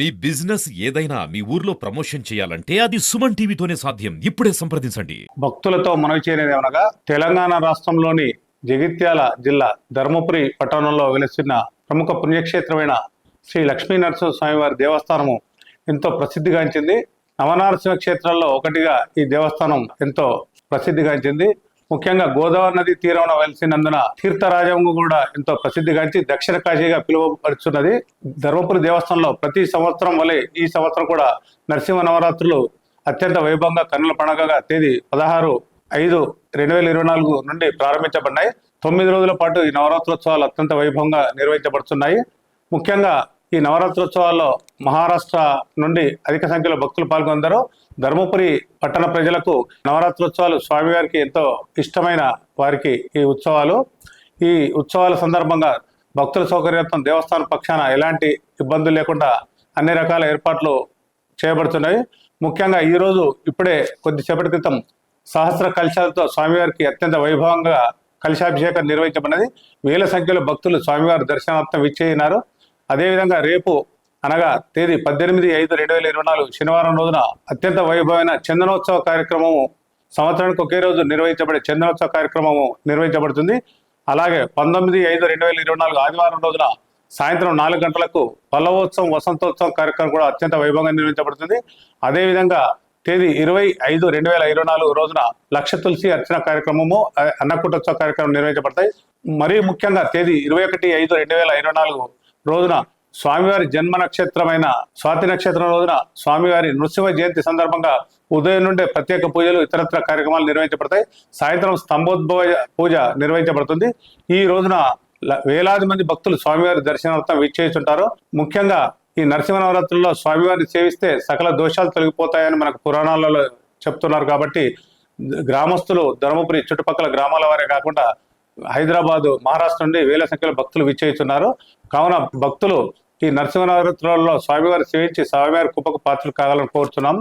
మీ business ఏదైనా మీ ఊర్లో promotion చేయాలంటే అది సుమన్ టీవీతోనే సాధ్యం. ఇప్పుడే సంప్రదించండి. భక్తులతో మనవి చేయనిది ఏమనగా తెలంగాణ రాష్ట్రంలోని జగిత్యాల జిల్లా ధర్మపురి పట్టణంలో వెలిసిన ప్రముఖ పుణ్యక్షేత్రమైన శ్రీ లక్ష్మీ స్వామివారి దేవస్థానము ఎంతో ప్రసిద్ధిగాంచింది. నవనారసింహ క్షేత్రాల్లో ఒకటిగా ఈ దేవస్థానం ఎంతో ప్రసిద్ధిగాంచింది. ముఖ్యంగా గోదావరి నది తీరంలో వెలిసినందున తీర్థరాజంగా కూడా ఎంతో ప్రసిద్ధిగాంచి దక్షిణ కాశీగా పిలువపరుచున్నది ధర్మపురి దేవస్థానంలో ప్రతి సంవత్సరం వలె ఈ సంవత్సరం కూడా నరసింహ నవరాత్రులు అత్యంత వైభవంగా కన్నుల పండగగా తేదీ పదహారు ఐదు రెండు వేల ఇరవై నాలుగు నుండి ప్రారంభించబడినాయి. తొమ్మిది రోజుల పాటు ఈ నవరాత్రోత్సవాలు అత్యంత వైభవంగా నిర్వహించబడుతున్నాయి ముఖ్యంగా ఈ నవరాత్రోత్సవాల్లో మహారాష్ట్ర నుండి అధిక సంఖ్యలో భక్తులు పాల్గొందరు. ధర్మపురి పట్టణ ప్రజలకు నవరాత్రోత్సవాలు స్వామివారికి ఎంతో ఇష్టమైన వారికి ఈ ఉత్సవాలు. ఈ ఉత్సవాల సందర్భంగా భక్తుల సౌకర్యార్థం దేవస్థానం పక్షాన ఎలాంటి ఇబ్బందులు లేకుండా అన్ని రకాల ఏర్పాట్లు చేయబడుతున్నాయి. ముఖ్యంగా ఈరోజు ఇప్పుడే కొద్దిసేపటి క్రితం సహస్ర కలశాలతో స్వామివారికి అత్యంత వైభవంగా కలశాభిషేకం నిర్వహించబడినది. వేల సంఖ్యలో భక్తులు స్వామివారి దర్శనార్థం ఇచ్చేయినారు అదేవిధంగా రేపు అనగా తేదీ పద్దెనిమిది ఐదు రెండు వేల ఇరవై నాలుగు శనివారం రోజున అత్యంత వైభవమైన చందనోత్సవ కార్యక్రమము సంవత్సరానికి ఒకే రోజు నిర్వహించబడే చందనోత్సవ కార్యక్రమము నిర్వహించబడుతుంది. అలాగే పంతొమ్మిది ఐదు రెండు వేల ఇరవై నాలుగు ఆదివారం రోజున సాయంత్రం నాలుగు గంటలకు పల్లవోత్సవం వసంతోత్సవం కార్యక్రమం కూడా అత్యంత వైభవంగా నిర్వహించబడుతుంది. అదేవిధంగా తేదీ ఇరవై ఐదు రెండు వేల ఇరవై నాలుగు రోజున లక్ష తులసి అర్చన కార్యక్రమము అన్నకూటోత్సవ కార్యక్రమం నిర్వహించబడతాయి. మరీ ముఖ్యంగా తేదీ ఇరవై ఒకటి ఐదు రెండు వేల ఇరవై నాలుగు రోజున స్వామివారి జన్మ నక్షత్రమైన స్వాతి నక్షత్రం రోజున స్వామివారి నృసింహ జయంతి సందర్భంగా ఉదయం నుండే ప్రత్యేక పూజలు ఇతరత్ర కార్యక్రమాలు నిర్వహించబడతాయి. సాయంత్రం స్తంభోద్భవ పూజ నిర్వహించబడుతుంది. ఈ రోజున వేలాది మంది భక్తులు స్వామివారి దర్శనార్థం విచ్చేస్తుంటారు ముఖ్యంగా ఈ నరసింహ నవరాత్రుల్లో స్వామివారిని సేవిస్తే సకల దోషాలు తొలగిపోతాయని మనకు పురాణాలలో చెప్తున్నారు కాబట్టి గ్రామస్తులు ధర్మపురి చుట్టుపక్కల గ్రామాల వారే కాకుండా హైదరాబాద్ మహారాష్ట్ర నుండి వేల సంఖ్యలో భక్తులు విచ్చేస్తున్నారు. కావున భక్తులు ఈ నరసింహనవరాత్రులలో స్వామివారి సేవించి స్వామివారి కుప్పకు పాత్రలు కావాలని కోరుతున్నాం